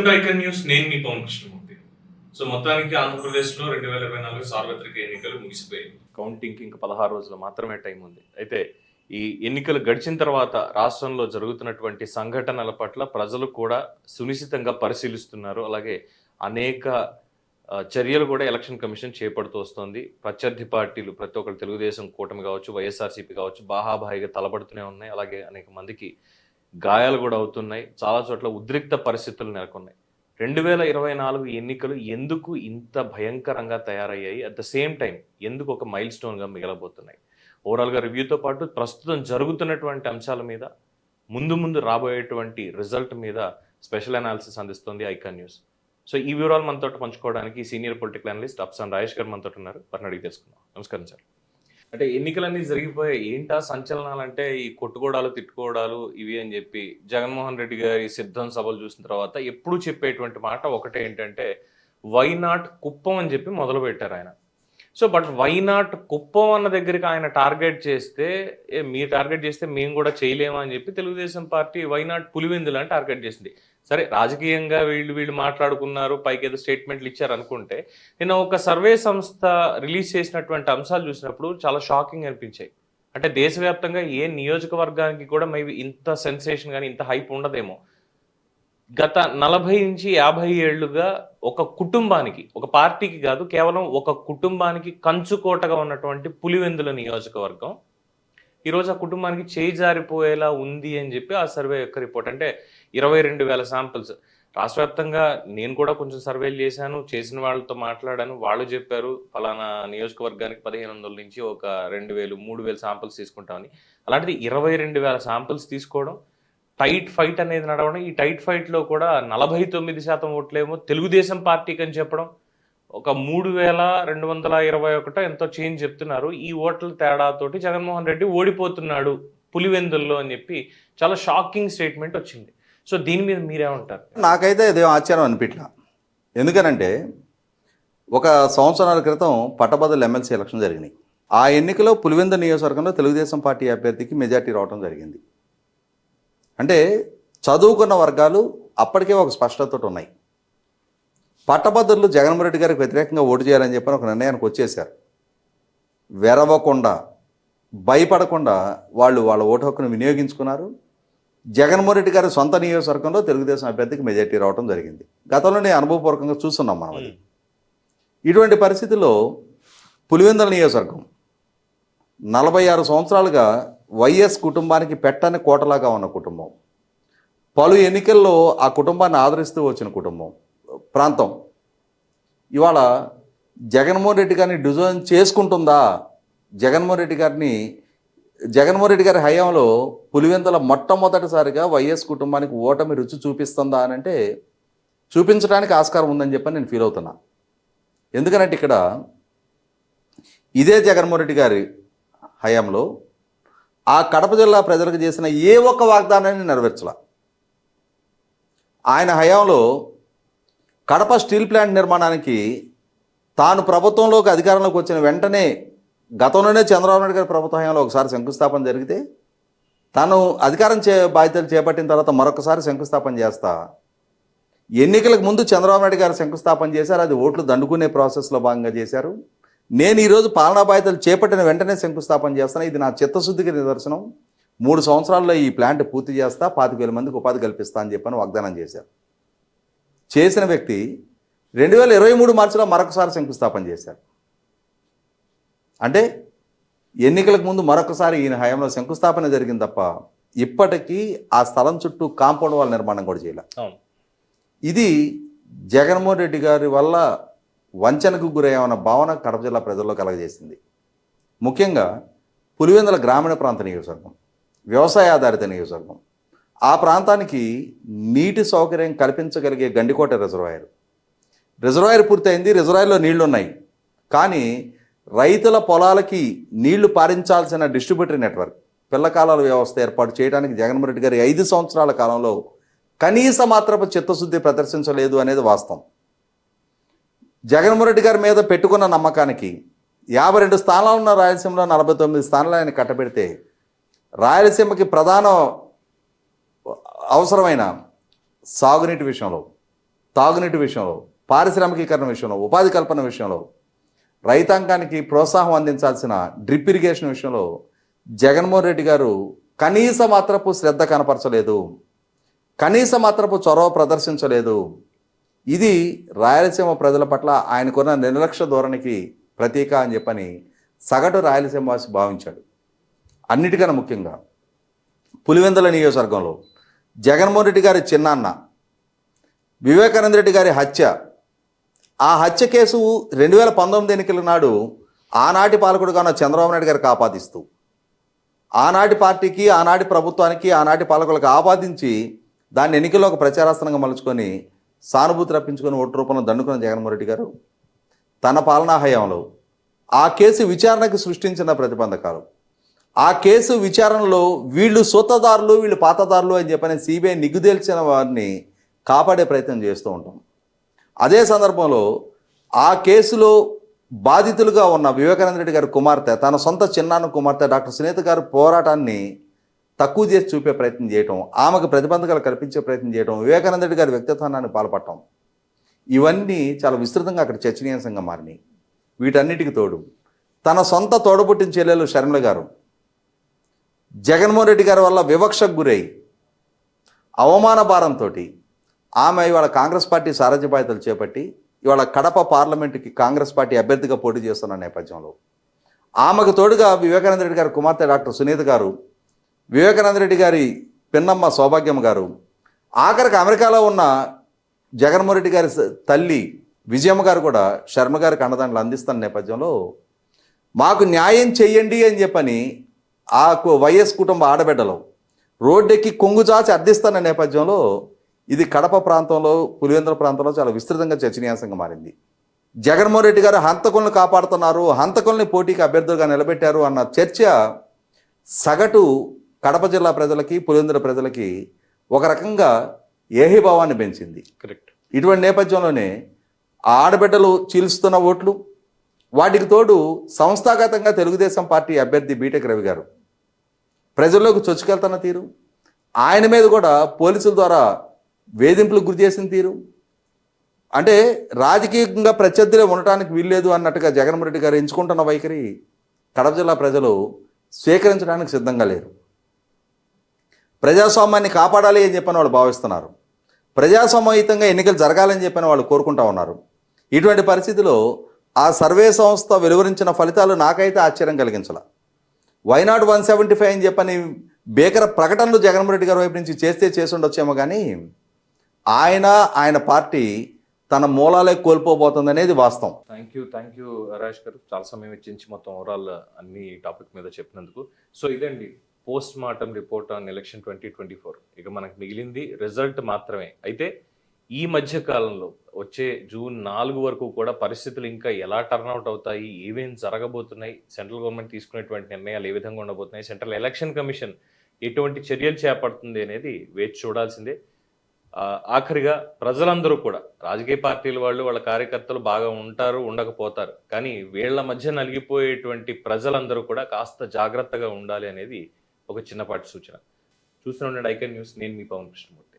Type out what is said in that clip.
Welcome to icon news నేను మీ Pawan Krishnamurthy. So మొత్తానికి ఆంధ్రప్రదేశ్లో రెండు వేల ఇరవై నాలుగు సార్వత్రిక ఎన్నికలు ముగిసిపోయాయి. కౌంటింగ్కి ఇంకా పదహారు రోజులు మాత్రమే టైం ఉంది. అయితే ఈ ఎన్నికలు గడిచిన తర్వాత రాష్ట్రంలో జరుగుతున్నటువంటి సంఘటనల పట్ల ప్రజలు కూడా సునిశ్చితంగా పరిశీలిస్తున్నారు. అలాగే అనేక చర్యలు కూడా ఎలక్షన్ కమిషన్ చేపడుతూ వస్తుంది. ప్రత్యర్థి పార్టీలు ప్రతి ఒక్కరు తెలుగుదేశం కూటమి కావచ్చు వైఎస్ఆర్సీపీ కావచ్చు బాహాబాయిగా తలబడుతూనే ఉన్నాయి. అలాగే అనేక మందికి గాయాలు కూడా అవుతున్నాయి. చాలా చోట్ల ఉద్రిక్త పరిస్థితులు నెలకొన్నాయి. రెండు వేల ఇరవై నాలుగు ఎన్నికలు ఎందుకు ఇంత భయంకరంగా తయారయ్యాయి? అట్ ద సేమ్ టైం ఎందుకు ఒక మైల్ స్టోన్గా మిగలబోతున్నాయి? ఓవరాల్గా రివ్యూతో పాటు ప్రస్తుతం జరుగుతున్నటువంటి అంశాల మీద ముందు ముందు రాబోయేటువంటి రిజల్ట్ మీద స్పెషల్ అనాలిసిస్ అందిస్తుంది ఐకాన్ న్యూస్. సో ఈ వివరాలు మనతో పంచుకోవడానికి senior political analyst Epson Rajesh గారు మనతో ఉన్నారు. వారిని అడిగి తెలుసుకుందాం. నమస్కారం సార్. అంటే ఎన్నికలన్నీ జరిగిపోయాయి. ఏంటా సంచలనాలు అంటే ఈ కొట్టుకోవడాలు తిట్టుకోవడాలు ఇవి అని చెప్పి జగన్మోహన్ రెడ్డి గారి సిద్ధం సభలు చూసిన తర్వాత ఎప్పుడు చెప్పేటువంటి మాట ఒకటే ఏంటంటే వై నాట్ కుప్పం అని చెప్పి మొదలు పెట్టారు ఆయన. So but why not Kuppam అన్న దగ్గరికి ఆయన టార్గెట్ చేస్తే మీ మీరు టార్గెట్ చేస్తే మేము కూడా చేయలేమా అని చెప్పి Telugu Desam party why not Pulivendula అని టార్గెట్ చేసింది. సరే రాజకీయంగా వీళ్ళు వీళ్ళు మాట్లాడుకున్నారు పైకి ఏదో స్టేట్మెంట్లు ఇచ్చారు అనుకుంటే నేను ఒక సర్వే సంస్థ రిలీజ్ చేసినటువంటి అంశాలు చూసినప్పుడు చాలా షాకింగ్ అనిపించాయి. అంటే దేశవ్యాప్తంగా ఏ నియోజకవర్గానికి కూడా మేబీ ఇంత సెన్సేషన్ కానీ ఇంత హైప్ ఉండదేమో. గత నలభై నుంచి యాభై ఏళ్ళుగా ఒక కుటుంబానికి ఒక పార్టీకి కాదు కేవలం ఒక కుటుంబానికి కంచుకోటగా ఉన్నటువంటి పులివెందుల నియోజకవర్గం. ఈరోజు ఆ కుటుంబానికి చేయి జారిపోయేలా ఉంది అని చెప్పి ఆ సర్వే యొక్క రిపోర్ట్. అంటే ఇరవై రెండు వేల శాంపిల్స్ రాష్ట్ర వ్యాప్తంగా నేను కూడా కొంచెం సర్వేలు చేశాను చేసిన వాళ్ళతో మాట్లాడాను. వాళ్ళు చెప్పారు ఫలానా నియోజకవర్గానికి పదిహేను వందల నుంచి ఒక రెండు వేలు మూడు వేలు శాంపిల్స్ తీసుకుంటామని. అలాంటిది ఇరవై రెండు వేల శాంపిల్స్ తీసుకోవడం టైట్ ఫైట్ అనేది నడవడం ఈ టైట్ ఫైట్లో కూడా నలభై తొమ్మిది శాతం ఓట్లేమో తెలుగుదేశం పార్టీకి అని చెప్పడం ఒక మూడు వేల రెండు వందల ఇరవై ఒకటో ఎంతో చేంజ్ చెప్తున్నారు. ఈ ఓట్ల తేడాతోటి జగన్మోహన్ రెడ్డి ఓడిపోతున్నాడు పులివెందుల్లో అని చెప్పి చాలా షాకింగ్ స్టేట్మెంట్ వచ్చింది. సో దీని మీద మీరేమంటారు? నాకైతే ఇదేం ఆశ్చర్యం అనిపించలా ఎందుకనంటే ఒక సంవత్సరాల క్రితం పట్టభద్రుల ఎమ్మెల్సీ ఎలక్షన్ జరిగినాయి. ఆ ఎన్నికలో పులివెందు నియోజకవర్గంలో తెలుగుదేశం పార్టీ అభ్యర్థికి మెజార్టీ రావడం జరిగింది. అంటే చదువుకున్న వర్గాలు అప్పటికే ఒక స్పష్టతతో ఉన్నాయి. పట్టభద్రులు జగన్మోహన్ రెడ్డి గారికి వ్యతిరేకంగా ఓటు చేయాలని చెప్పని ఒక నిర్ణయానికి వచ్చేశారు. వెరవకుండా భయపడకుండా వాళ్ళు వాళ్ళ ఓటు హక్కును వినియోగించుకున్నారు. జగన్మోహన్ రెడ్డి గారి సొంత నియోజకవర్గంలో తెలుగుదేశం అభ్యర్థికి మెజార్టీ రావడం జరిగింది. గతంలో నేను అనుభవపూర్వకంగా చూస్తున్నాం మనం అది. ఇటువంటి పరిస్థితుల్లో పులివెందుల నియోజకవర్గం నలభై ఆరు సంవత్సరాలుగా వైఎస్ కుటుంబానికి పెట్టని కోటలాగా ఉన్న కుటుంబం. పలు ఎన్నికల్లో ఆ కుటుంబాన్ని ఆదరిస్తూ వచ్చిన కుటుంబం ప్రాంతం. ఇవాళ జగన్మోహన్ రెడ్డి గారిని డిజైన్ చేసుకుంటుందా? జగన్మోహన్ రెడ్డి గారిని జగన్మోహన్ రెడ్డి గారి హయాంలో పులివెందుల మొట్టమొదటిసారిగా వైఎస్ కుటుంబానికి ఓటమి రుచి చూపిస్తుందా అని అంటే చూపించడానికి ఆస్కారం ఉందని చెప్పని నేను ఫీల్ అవుతున్నా. ఎందుకనంటే ఇక్కడ ఇదే జగన్మోహన్ రెడ్డి గారి హయాంలో ఆ కడప జిల్లా ప్రజలకు చేసిన ఏ ఒక్క వాగ్దానాన్ని నెరవేర్చలా. ఆయన హయాంలో కడప స్టీల్ ప్లాంట్ నిర్మాణానికి తాను ప్రభుత్వంలోకి అధికారంలోకి వచ్చిన వెంటనే గతంలోనే చంద్రబాబు నాయుడు గారి ప్రభుత్వ హయాంలో ఒకసారి శంకుస్థాపన జరిగితే తను అధికారం చే బాధ్యతలు చేపట్టిన తర్వాత మరొకసారి శంకుస్థాపన చేస్తా. ఎన్నికలకు ముందు చంద్రబాబు నాయుడు గారు శంకుస్థాపన చేశారు అది ఓట్లు దండుకునే ప్రాసెస్లో భాగంగా చేశారు. నేను ఈరోజు పాలనా బాధ్యతలు చేపట్టిన వెంటనే శంకుస్థాపన చేస్తాను ఇది నా చిత్తశుద్ధికి నిదర్శనం. మూడు సంవత్సరాల్లో ఈ ప్లాంట్ పూర్తి చేస్తా పాతిక వేల మందికి ఉపాధి కల్పిస్తా అని చెప్పని వాగ్దానం చేశారు. చేసిన వ్యక్తి రెండు వేల ఇరవై మూడు మార్చిలో మరొకసారి శంకుస్థాపన చేశారు. అంటే ఎన్నికలకు ముందు మరొకసారి ఈయన హయాంలో శంకుస్థాపన జరిగింది తప్ప ఇప్పటికీ ఆ స్థలం చుట్టూ కాంపౌండ్ వాల్ నిర్మాణం కూడా చేయాలి. ఇది జగన్మోహన్ రెడ్డి గారి వల్ల వంచనకు గురయ్యామన్న భావన కడప జిల్లా ప్రజల్లో కలగజేసింది. ముఖ్యంగా పులివెందుల గ్రామీణ ప్రాంత నియోజకవర్గం వ్యవసాయ ఆధారిత నియోజకవర్గం. ఆ ప్రాంతానికి నీటి సౌకర్యం కల్పించగలిగే గండికోట రిజర్వాయర్. రిజర్వాయర్ పూర్తయింది రిజర్వాయర్లో నీళ్ళు ఉన్నాయి కానీ రైతుల పొలాలకి నీళ్ళు పారించాల్సిన డిస్ట్రిబ్యూటరీ నెట్వర్క్ పిల్లకాలాల వ్యవస్థ ఏర్పాటు చేయడానికి జగన్మోహన్ రెడ్డి గారి ఐదు సంవత్సరాల కాలంలో కనీస మాత్రపు చిత్తశుద్ధి ప్రదర్శించలేదు అనేది వాస్తవం. జగన్మోహన్ రెడ్డి గారి మీద పెట్టుకున్న నమ్మకానికి యాభై రెండు స్థానాలు ఉన్న రాయలసీమలో నలభై తొమ్మిది స్థానాలు ఆయన కట్టబెడితే రాయలసీమకి ప్రధాన అవసరమైన సాగునీటి విషయంలో తాగునీటి విషయంలో పారిశ్రామికీకరణ విషయంలో ఉపాధి కల్పన విషయంలో రైతాంగానికి ప్రోత్సాహం అందించాల్సిన డ్రిప్ ఇరిగేషన్ విషయంలో జగన్మోహన్ రెడ్డి గారు కనీస మాత్రపు శ్రద్ధ కనపరచలేదు. కనీస మాత్రపు చొరవ ప్రదర్శించలేదు. ఇది రాయలసీమ ప్రజల పట్ల ఆయనకున్న నిర్లక్ష్య ధోరణికి ప్రతీక అని చెప్పని సగటు రాయలసీమ వాసి భావించాడు. అన్నిటికన్నా ముఖ్యంగా పులివెందుల నియోజకవర్గంలో జగన్మోహన్ రెడ్డి గారి చిన్నాన్న వివేకానంద రెడ్డి గారి హత్య ఆ హత్య కేసు రెండు వేల పంతొమ్మిది ఎన్నికల నాడు ఆనాటి పాలకుడుగా ఉన్న చంద్రబాబు నాయుడు గారికి ఆపాదిస్తూ ఆనాటి పార్టీకి ఆనాటి ప్రభుత్వానికి ఆనాటి పాలకులకు ఆపాదించి దాన్ని ఎన్నికల్లో ఒక ప్రచారాస్త్రంగా మలుచుకొని సానుభూతి రప్పించుకొని ఓటు రూపంలో దండుకున్న జగన్మోహన్ రెడ్డి గారు తన పాలనా హయాంలో ఆ కేసు విచారణకు సృష్టించిన ప్రతిబంధకాలు. ఆ కేసు విచారణలో వీళ్ళు సూతదారులు వీళ్ళు పాతదారులు అని చెప్పని సిబిఐ నిగ్గుదేల్చిన వారిని కాపాడే ప్రయత్నం చేస్తూ ఉంటాం. అదే సందర్భంలో ఆ కేసులో బాధితులుగా ఉన్న వివేకానంద రెడ్డి గారి కుమార్తె తన సొంత చిన్నాన్న కుమార్తె డాక్టర్ సునీత గారి పోరాటాన్ని తక్కువ చేసి చూపే ప్రయత్నం చేయటం ఆమెకు ప్రతిబంధకాలు కల్పించే ప్రయత్నం చేయటం వివేకానంద రెడ్డి గారి వ్యక్తిత్వాన్ని పాల్పడటం ఇవన్నీ చాలా విస్తృతంగా అక్కడ చర్చనీయాంశంగా మారినాయి. వీటన్నిటికి తోడు తన సొంత తోడబుట్టిన చెల్లెలు షర్మిల గారు జగన్మోహన్ రెడ్డి గారి వల్ల వివక్షకు గురై అవమాన భారంతో ఆమె ఇవాళ కాంగ్రెస్ పార్టీ సారథ్య బాధ్యతలు చేపట్టి ఇవాళ కడప పార్లమెంటుకి కాంగ్రెస్ పార్టీ అభ్యర్థిగా పోటీ చేస్తున్న నేపథ్యంలో. ఆమెకు తోడుగా వివేకానంద రెడ్డి గారి కుమార్తె డాక్టర్ సునీత గారు వివేకానంద రెడ్డి గారి పిన్నమ్మ సౌభాగ్యం గారు ఆఖరికి అమెరికాలో ఉన్న జగన్మోహన్ రెడ్డి గారి తల్లి విజయమ్మ గారు కూడా శర్మ గారికి అండదండలు అందిస్తున్న నేపథ్యంలో మాకు న్యాయం చెయ్యండి అని చెప్పని ఆ వైఎస్ కుటుంబ ఆడబిడ్డలు రోడ్డెక్కి కొంగుజాచి అర్థిస్తున్న నేపథ్యంలో ఇది కడప ప్రాంతంలో పులివెందుల ప్రాంతంలో చాలా విస్తృతంగా చర్చనీయాంశంగా మారింది. జగన్మోహన్ రెడ్డి గారు హంతకుల్ని కాపాడుతున్నారు హంతకుల్ని పోటీకి అభ్యర్థులుగా నిలబెట్టారు అన్న చర్చ సగటు కడప జిల్లా ప్రజలకి పులివెందుల ప్రజలకి ఒక రకంగా ఏహీభావాన్ని పెంచింది. కరెక్ట్ ఇటువంటి నేపథ్యంలోనే ఆడబిడ్డలు చీల్స్తున్న ఓట్లు వాటికి తోడు సంస్థాగతంగా Telugu Desam party party B Tech Ravi garu ప్రజల్లోకి చొచ్చుకెళ్తున్న తీరు. ఆయన మీద కూడా పోలీసుల ద్వారా వేధింపులకు గురి చేసిన తీరు. అంటే రాజకీయంగా ప్రత్యర్థిలో ఉండటానికి వీల్లేదు అన్నట్టుగా జగన్మోహన్ రెడ్డి గారు ఎంచుకుంటున్న వైఖరి కడప జిల్లా ప్రజలు స్వీకరించడానికి సిద్ధంగా లేరు. ప్రజాస్వామ్యాన్ని కాపాడాలి అని చెప్పని వాళ్ళు భావిస్తున్నారు. ప్రజాస్వామ్యయుతంగా ఎన్నికలు జరగాలని చెప్పని వాళ్ళు కోరుకుంటా ఉన్నారు. ఇటువంటి పరిస్థితిలో ఆ సర్వే సంస్థ వెలువరించిన ఫలితాలు నాకైతే ఆశ్చర్యం కలిగించాల. Why not one seventy five అని చెప్పని బేకర ప్రకటనలు జగన్మోహన్ రెడ్డి గారి వైపు నుంచి చేస్తే చేసి ఉండొచ్చేమో కానీ ఆయన ఆయన పార్టీ తన మూలాలే కోల్పోబోతుంది అనేది వాస్తవం. Thank you thank you Raj గారు. చాలా సమయం ఇచ్చించి మొత్తం ఓవరాల్ అన్ని టాపిక్ మీద చెప్పినందుకు. సో ఇదండి post mortem report on election twenty twenty four ఇక మనకు మిగిలింది రిజల్ట్ మాత్రమే. అయితే ఈ మధ్య కాలంలో వచ్చే జూన్ నాలుగు వరకు కూడా పరిస్థితులు ఇంకా ఎలా టర్న్అవుట్ అవుతాయి ఏమేం జరగబోతున్నాయి సెంట్రల్ గవర్నమెంట్ తీసుకునేటువంటి నిర్ణయాలు ఏ విధంగా ఉండబోతున్నాయి సెంట్రల్ ఎలక్షన్ కమిషన్ ఎటువంటి చర్యలు చేపడుతుంది అనేది వేచి చూడాల్సిందే. ఆఖరిగా ప్రజలందరూ కూడా రాజకీయ పార్టీల వాళ్ళు వాళ్ళ కార్యకర్తలు బాగా ఉంటారు ఉండకపోతారు. కానీ వీళ్ళ మధ్య నలిగిపోయేటువంటి ప్రజలందరూ కూడా కాస్త జాగ్రత్తగా ఉండాలి అనేది ఒక చిన్నపాటి సూచన. చూస్తూ ఉండండి ఐకన్ న్యూస్ నేను మీ పవన్ కృష్ణమూర్తి.